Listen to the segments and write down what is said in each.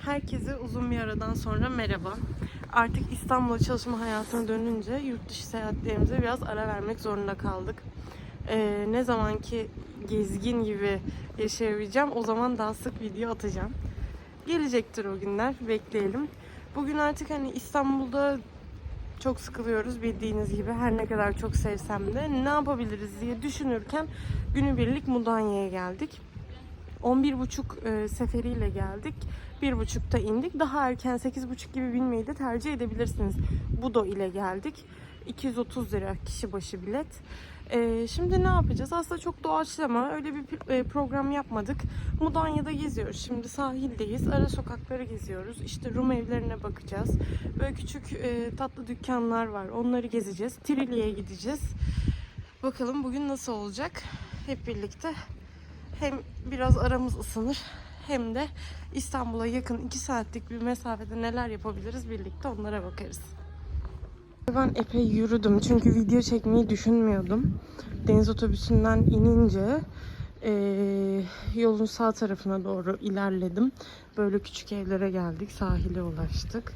Herkese uzun bir aradan sonra merhaba. Artık İstanbul'a çalışma hayatına dönünce yurt dışı seyahatlerimize biraz ara vermek zorunda kaldık. Ee, ne zamanki gezgin gibi yaşayabileceğim o zaman daha sık video atacağım. Gelecektir o günler bekleyelim. Bugün artık hani İstanbul'da çok sıkılıyoruz bildiğiniz gibi her ne kadar çok sevsem de ne yapabiliriz diye düşünürken günübirlik Mudanya'ya geldik. 11.30 e, seferiyle geldik. 1.30'da indik. Daha erken 8.30 gibi binmeyi de tercih edebilirsiniz. Budo ile geldik. 230 lira kişi başı bilet. E, şimdi ne yapacağız? Aslında çok doğaçlama öyle bir e, program yapmadık. Mudanya'da geziyoruz. Şimdi sahildeyiz. Ara sokakları geziyoruz. İşte Rum evlerine bakacağız. Böyle küçük e, tatlı dükkanlar var. Onları gezeceğiz. Trili'ye gideceğiz. Bakalım bugün nasıl olacak? Hep birlikte hem biraz aramız ısınır hem de İstanbul'a yakın 2 saatlik bir mesafede neler yapabiliriz birlikte onlara bakarız. Ben epey yürüdüm çünkü video çekmeyi düşünmüyordum. Deniz otobüsünden inince eee, yolun sağ tarafına doğru ilerledim. Böyle küçük evlere geldik, sahile ulaştık.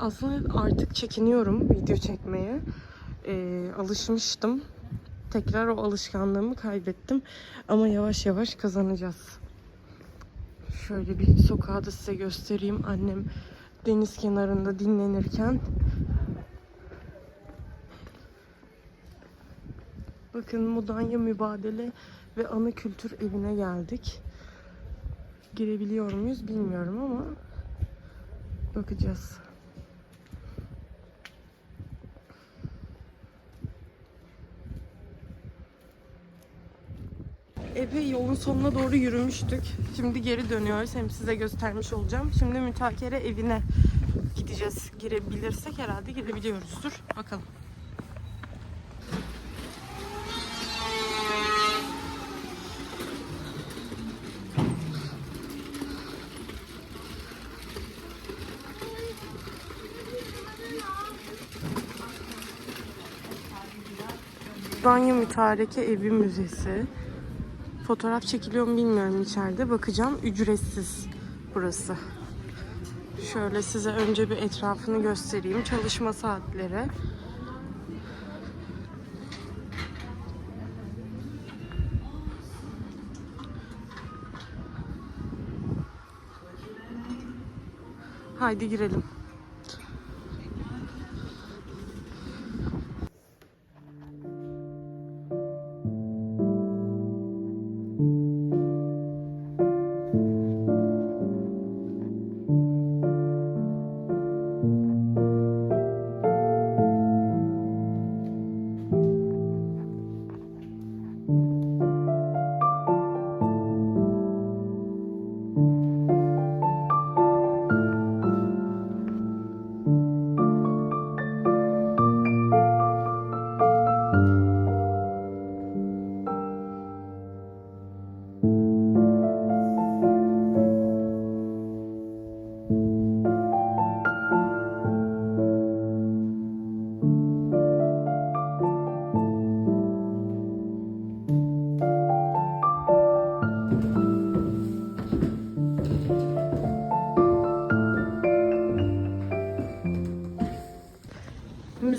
Aslında artık çekiniyorum video çekmeye. Eee, alışmıştım tekrar o alışkanlığımı kaybettim. Ama yavaş yavaş kazanacağız. Şöyle bir sokağı da size göstereyim. Annem deniz kenarında dinlenirken. Bakın Mudanya Mübadele ve Anı Kültür Evi'ne geldik. Girebiliyor muyuz bilmiyorum ama bakacağız. Epey yolun sonuna doğru yürümüştük. Şimdi geri dönüyoruz. Hem size göstermiş olacağım. Şimdi mütakere evine gideceğiz. Girebilirsek herhalde girebiliyoruzdur. Bakalım. Banyo Mütareke Evi Müzesi. Fotoğraf çekiliyor mu bilmiyorum içeride. Bakacağım. Ücretsiz burası. Şöyle size önce bir etrafını göstereyim. Çalışma saatleri. Haydi girelim.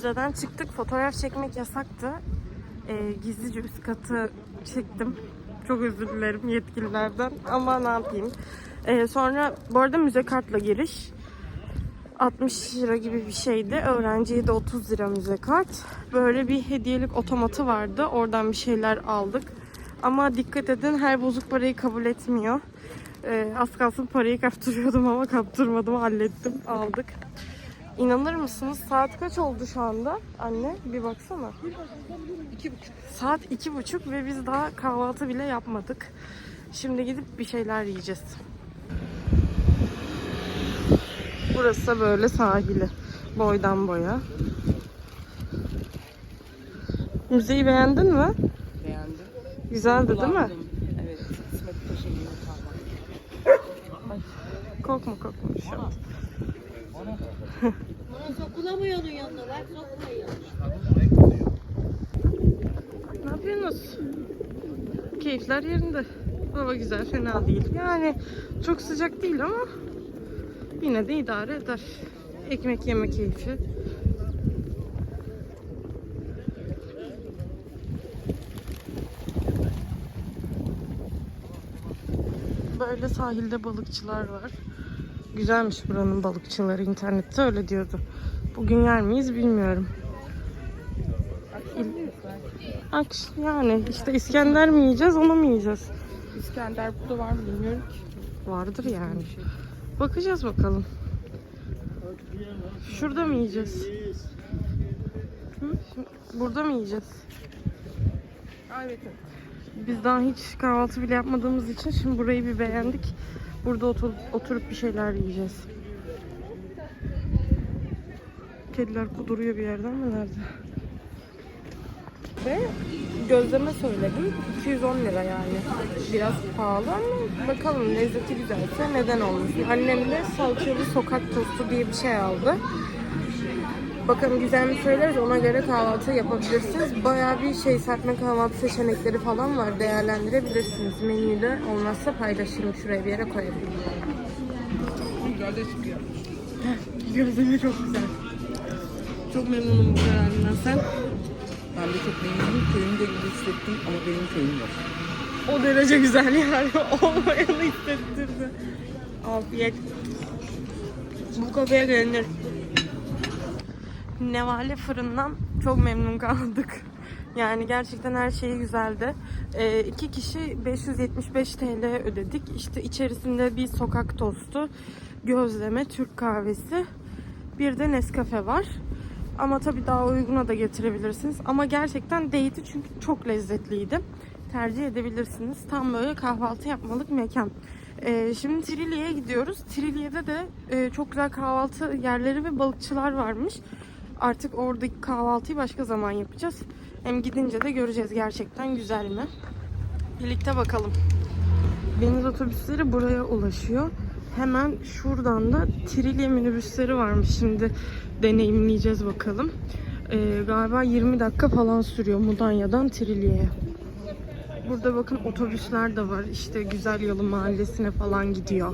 Müzeden çıktık. Fotoğraf çekmek yasaktı. Ee, gizlice üst katı çektim. Çok özür dilerim yetkililerden ama ne yapayım. Ee, sonra bu arada müze kartla giriş. 60 lira gibi bir şeydi. Öğrenciye de 30 lira müze kart. Böyle bir hediyelik otomatı vardı. Oradan bir şeyler aldık. Ama dikkat edin her bozuk parayı kabul etmiyor. Ee, az kalsın parayı kaptırıyordum ama kaptırmadım hallettim aldık. İnanır mısınız? Saat kaç oldu şu anda? Anne bir baksana. İki buçuk. Saat iki buçuk ve biz daha kahvaltı bile yapmadık. Şimdi gidip bir şeyler yiyeceğiz. Burası da böyle sahili. Boydan boya. Müzeyi beğendin mi? Beğendim. Güzeldi değil mi? Evet. Kalmak. Korkma korkma bir şey. Bana sokulamıyor onun yanına. Bak sokmuyor. Ne yapıyorsunuz? Keyifler yerinde. Hava güzel, fena değil. Yani çok sıcak değil ama yine de idare eder. Ekmek yeme keyfi. Böyle sahilde balıkçılar var. Güzelmiş buranın balıkçıları internette öyle diyordu. Bugün yer miyiz bilmiyorum. Akş yani işte İskender mi yiyeceğiz onu mu yiyeceğiz? İskender burada var mı bilmiyorum ki. Vardır yani. Bakacağız bakalım. Şurada mı yiyeceğiz? Hı? Burada mı yiyeceğiz? Evet. Biz daha hiç kahvaltı bile yapmadığımız için şimdi burayı bir beğendik. Burada otur- oturup bir şeyler yiyeceğiz. Kediler kuduruyor bir yerden mi nerede? Ve gözleme söyledim. 210 lira yani. Biraz pahalı ama bakalım lezzeti güzelse neden olmasın. Annem de salçalı sokak tostu diye bir şey aldı. Bakalım güzel mi söyleriz ona göre kahvaltı yapabilirsiniz. Bayağı bir şey serpme kahvaltı seçenekleri falan var. Değerlendirebilirsiniz. Menüyü de olmazsa paylaşırım. Şuraya bir yere koyarım. Güzel de çıkıyor. Gözleme çok güzel. Çok memnunum bu kararından. Sen? Ben de çok memnunum. Köyümde gibi hissettim ama benim köyüm yok. O derece güzel yani. Olmayanı hissettirdi. Afiyet. Bu kafeye gelinir. Nevale fırından çok memnun kaldık. Yani gerçekten her şeyi güzeldi. Ee, iki kişi 575 TL ödedik. İşte içerisinde bir sokak tostu, gözleme, Türk kahvesi, bir de Nescafe var. Ama tabii daha uyguna da getirebilirsiniz. Ama gerçekten değdi çünkü çok lezzetliydi. Tercih edebilirsiniz. Tam böyle kahvaltı yapmalık mekan. Ee, şimdi Trilye'ye gidiyoruz. Trilye'de de e, çok güzel kahvaltı yerleri ve balıkçılar varmış. Artık oradaki kahvaltıyı başka zaman yapacağız. Hem gidince de göreceğiz gerçekten güzel mi. Birlikte bakalım. Deniz otobüsleri buraya ulaşıyor. Hemen şuradan da Trilye minibüsleri varmış. Şimdi deneyimleyeceğiz bakalım. Ee, galiba 20 dakika falan sürüyor Mudanya'dan Trilye'ye. Burada bakın otobüsler de var. İşte Güzel Yalı Mahallesi'ne falan gidiyor.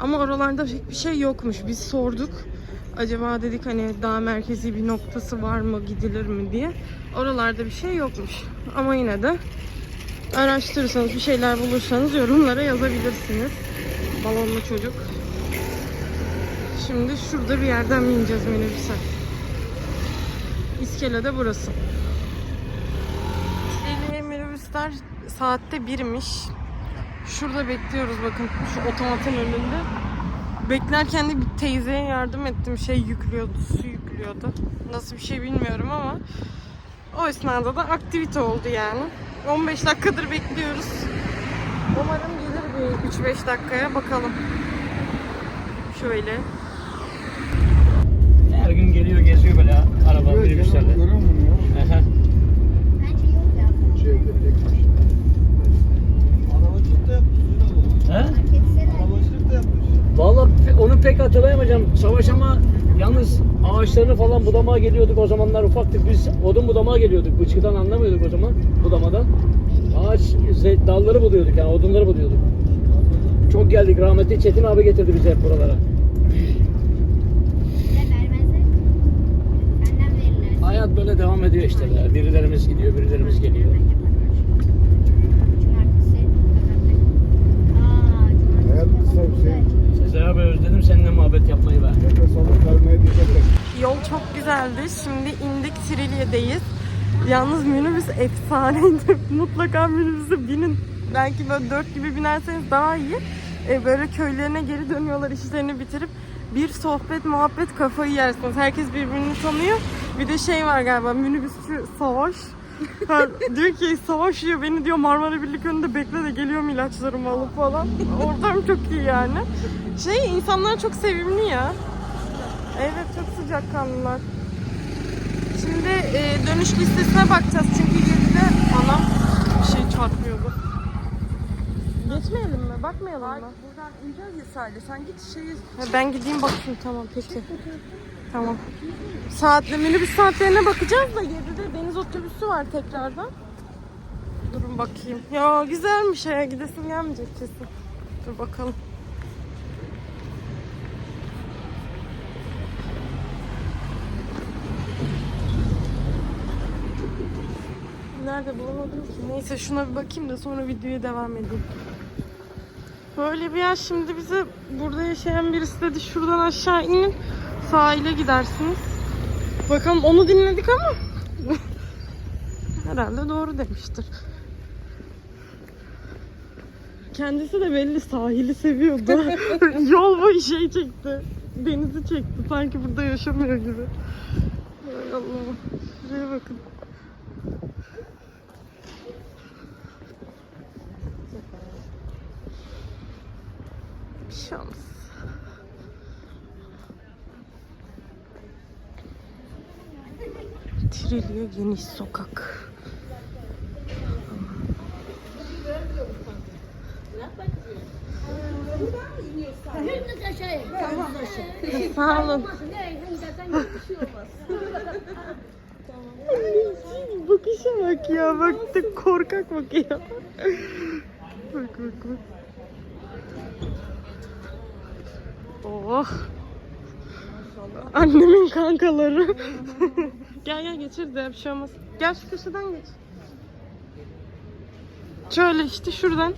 Ama oralarda pek bir şey yokmuş. Biz sorduk. Acaba dedik hani daha merkezi bir noktası var mı, gidilir mi diye. Oralarda bir şey yokmuş. Ama yine de araştırırsanız, bir şeyler bulursanız yorumlara yazabilirsiniz. Balonlu çocuk. Şimdi şurada bir yerden bineceğiz minibüse. İskele de burası. Deliye minibüsler saatte birmiş. Şurada bekliyoruz bakın şu otomatın önünde. Beklerken de bir teyzeye yardım ettim. Şey yüklüyordu, su yüklüyordu. Nasıl bir şey bilmiyorum ama o esnada da aktivite oldu yani. 15 dakikadır bekliyoruz. Umarım gelir bir 3-5 dakikaya bakalım. Şöyle. Her gün geliyor geziyor böyle araba minibüslerle. Görüyor musun ya? Ağaçlarını falan budamaya geliyorduk o zamanlar ufaktık. Biz odun budamaya geliyorduk. Bıçkıdan anlamıyorduk o zaman budamadan. Ağaç dalları buduyorduk yani odunları buduyorduk. Çok geldik rahmetli Çetin abi getirdi bizi hep buralara. Hayat böyle devam ediyor işte. ya. Birilerimiz gidiyor, birilerimiz geliyor. Hayat kısa bir şey. Sezai abi özledim seninle muhabbet yapmayı ben. Nefes alıp vermeye dikkat et. Yol çok güzeldi. Şimdi indik Trilye'deyiz. Yalnız minibüs efsaneydi. Mutlaka minibüse binin. Belki böyle dört gibi binerseniz daha iyi. Ee, böyle köylerine geri dönüyorlar işlerini bitirip bir sohbet muhabbet kafayı yersiniz. Herkes birbirini tanıyor. Bir de şey var galiba minibüsçü Savaş. Diyor ki Savaş diyor beni diyor Marmara Birlik önünde bekle de geliyorum ilaçlarımı alıp falan. Ortam çok iyi yani. Şey insanlar çok sevimli ya. Evet sıcakkanlılar. Şimdi e, dönüş listesine bakacağız çünkü 7'de anam bir şey çarpıyordu. Geçmeyelim mi? Bakmayalım mı? Buradan ineceğiz ya sadece. Sen git şeyi Ha, ben gideyim bakayım tamam peki. Tamam. Saatle minibüs saatlerine bakacağız da 7'de deniz otobüsü var tekrardan. Durun bakayım. Ya güzelmiş ya gidesim gelmeyecek kesin. Dur bakalım. Nerede bulamadım ki. Neyse şuna bir bakayım da sonra videoya devam edeyim. Böyle bir yer şimdi bize burada yaşayan birisi dedi şuradan aşağı inin sahile gidersiniz. Bakalım onu dinledik ama herhalde doğru demiştir. Kendisi de belli sahili seviyordu. Yol boyu şey çekti. Denizi çekti. Sanki burada yaşamıyor gibi. Ay Allah. Şuraya bakın. Şans. Trilye Geniş Sokak. Hepiniz aşağıya. Sağ olun. Şey olmaz. Bakışa bak ya. Bak korkak bakıyor. bak bak bak. Oh. Annemin kankaları. gel gel geçeriz ya bir şey olmaz. Gel şu köşeden geç. Şöyle işte şuradan.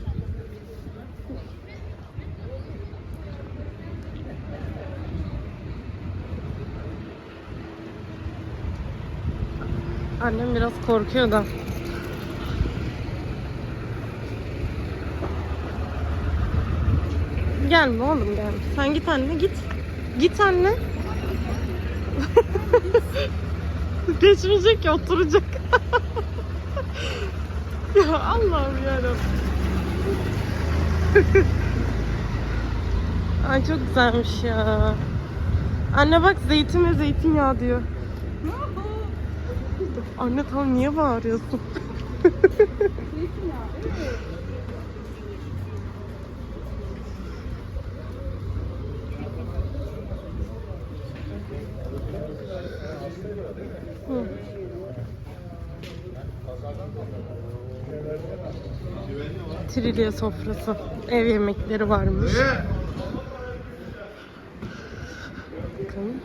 Annem biraz korkuyor da. Gelme oğlum gelme. Sen git anne git. Git anne. Geçmeyecek ki oturacak. ya Allah'ım yarabbim. Ay çok güzelmiş ya. Anne bak zeytin ve zeytinyağı diyor. Anne tam niye bağırıyorsun? Trilye sofrası. Ev yemekleri varmış. Bakın.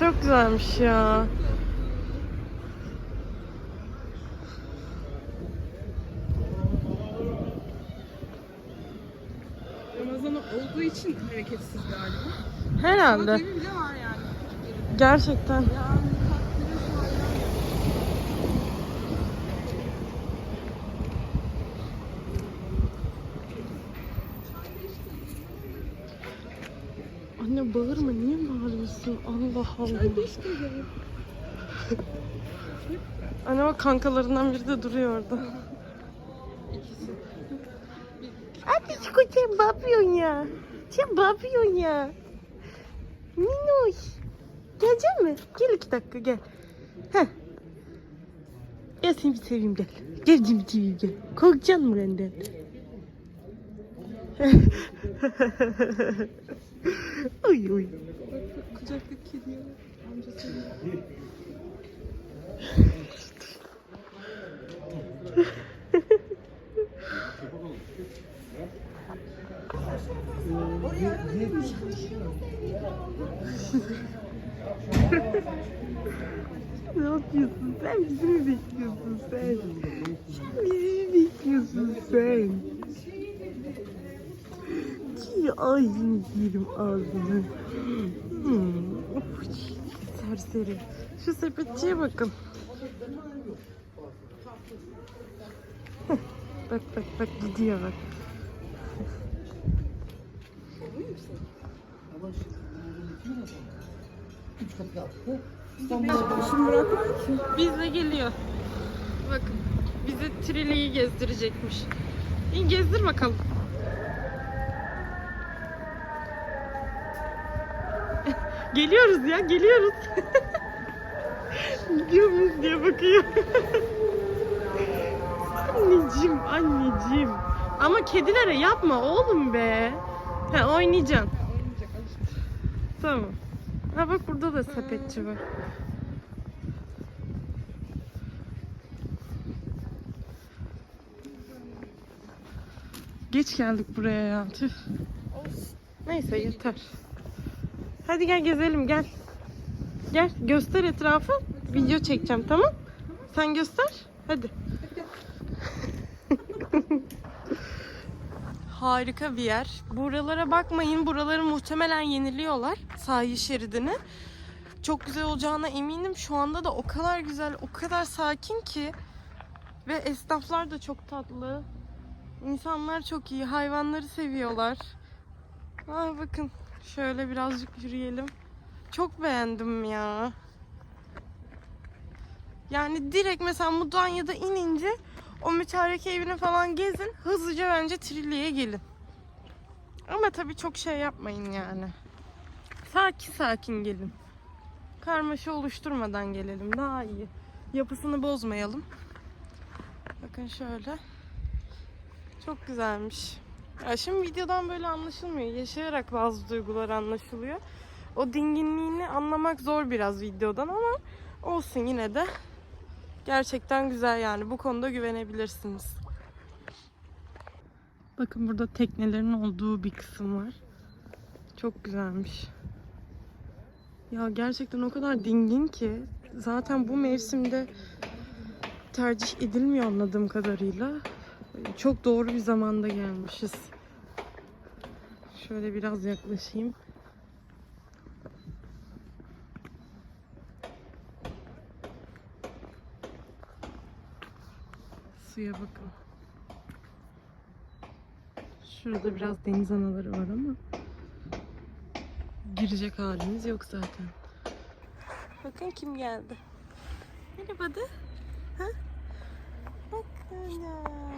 Çok güzelmiş ya. Ramazan olduğu için hareketsiz galiba. Herhalde. Benim bile var yani. Gerçekten. Anne bağırma niye bağırıyorsun? Allah Allah. Anne bak kankalarından biri de duruyor orada. Hadi Çiko sen ne yapıyorsun ya? Sen ne yapıyorsun ya? Minoş. Gelecek mi? Gel iki dakika gel. Heh. Gel seni bir seveyim gel. Gel seni bir seveyim gel. Korkacaksın mı benden? oy oy. Kucaktaki kediye amcası. ne yapıyorsun sen? Bizi mi bekliyorsun? Sen bizi mi bekliyorsun sen? Ağzını yerim ağzını. Hmm. Serseri. Şu sepetçiye bakın. Bak bak bak gidiyor bak. Bizle geliyor. Bakın bize Trily'yi gezdirecekmiş. İyi gezdir bakalım. Geliyoruz ya geliyoruz. Gidiyor muyuz diye bakıyor. anneciğim anneciğim. Ama kedilere yapma oğlum be. Ha oynayacaksın. Oynayacak, tamam. Ha bak burada da sepetçi var. Geç geldik buraya ya. Tüh. Neyse yeter. Hadi gel gezelim gel. Gel göster etrafı. Video çekeceğim tamam? Sen göster. Hadi. Harika bir yer. Buralara bakmayın. Buraları muhtemelen yeniliyorlar. Sahil şeridini. Çok güzel olacağına eminim. Şu anda da o kadar güzel, o kadar sakin ki. Ve esnaflar da çok tatlı. İnsanlar çok iyi. Hayvanları seviyorlar. Aa, bakın. Şöyle birazcık yürüyelim. Çok beğendim ya. Yani direkt mesela Mudanya'da inince o mütareke evini falan gezin. Hızlıca bence Trilye'ye gelin. Ama tabii çok şey yapmayın yani. Sakin sakin gelin. Karmaşa oluşturmadan gelelim. Daha iyi. Yapısını bozmayalım. Bakın şöyle. Çok güzelmiş. Ya şimdi videodan böyle anlaşılmıyor. Yaşayarak bazı duygular anlaşılıyor. O dinginliğini anlamak zor biraz videodan ama olsun yine de gerçekten güzel yani. Bu konuda güvenebilirsiniz. Bakın burada teknelerin olduğu bir kısım var. Çok güzelmiş. Ya gerçekten o kadar dingin ki zaten bu mevsimde tercih edilmiyor anladığım kadarıyla. Çok doğru bir zamanda gelmişiz. Şöyle biraz yaklaşayım. Suya bakın. Şurada biraz deniz anaları var ama girecek halimiz yok zaten. Bakın kim geldi. Merhaba de. Ha? Bakın güzelim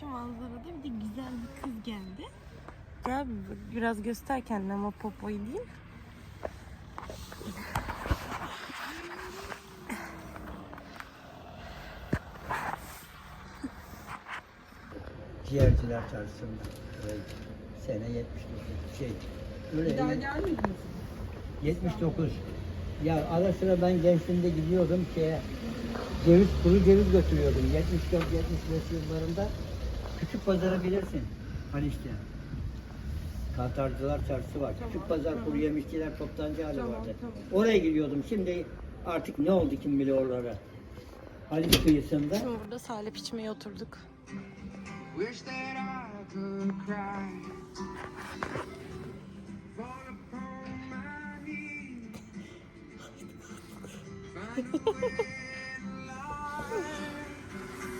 şu manzarada bir de güzel bir kız geldi. Gel bir- biraz göster kendine ama popoyu değil. Ciğerciler Çarşısı'nda. Evet. Sene 79. Şey. Öyle Bir daha yani gelmediniz. 79. Ya ara sıra ben gençliğimde gidiyordum şeye. Ceviz, kuru ceviz götürüyordum. 74-75 yıllarında. Küçük pazarı bilirsin. Haliç'te. Katarcılar Çarşısı var. Küçük pazar kuru yemişçiler toptancı hali vardı. Oraya gidiyordum. Şimdi artık ne oldu kim bilir oralara. Haliç kıyısında. Şimdi burada salep içmeye oturduk.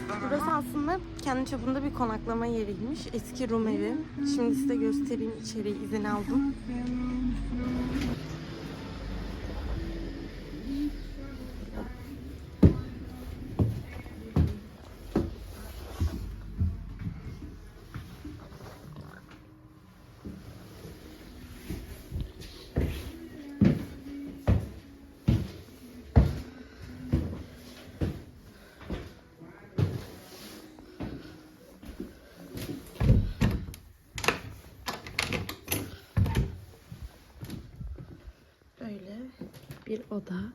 Burası aslında kendi çapında bir konaklama yeriymiş. Eski Rum evi. Şimdi size göstereyim içeriği izin aldım. Böyle bir oda.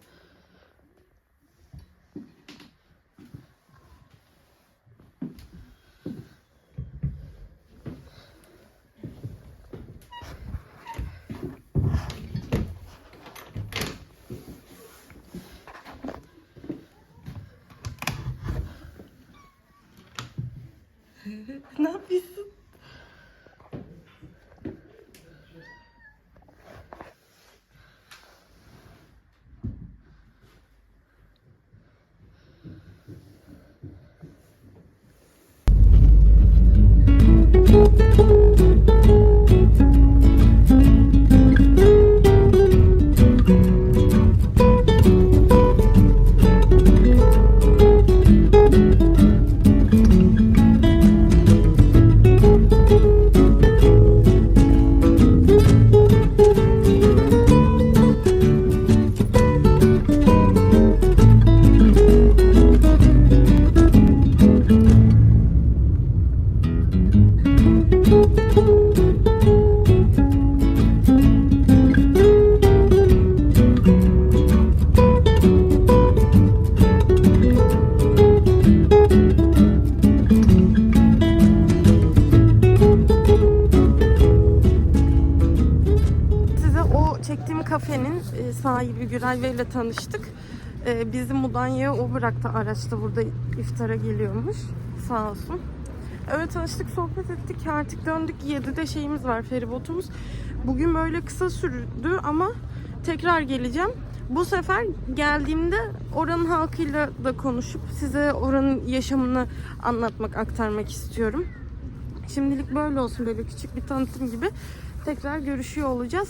ne yapıyorsun? Kafenin e, sahibi Güray Bey ile tanıştık. E, bizi Mudanya'ya o bıraktı araçta burada iftara geliyormuş. Sağ olsun. Öyle tanıştık, sohbet ettik. Artık döndük. 7'de şeyimiz var, feribotumuz. Bugün böyle kısa sürdü ama tekrar geleceğim. Bu sefer geldiğimde oranın halkıyla da konuşup size oranın yaşamını anlatmak, aktarmak istiyorum. Şimdilik böyle olsun böyle küçük bir tanıtım gibi. Tekrar görüşüyor olacağız.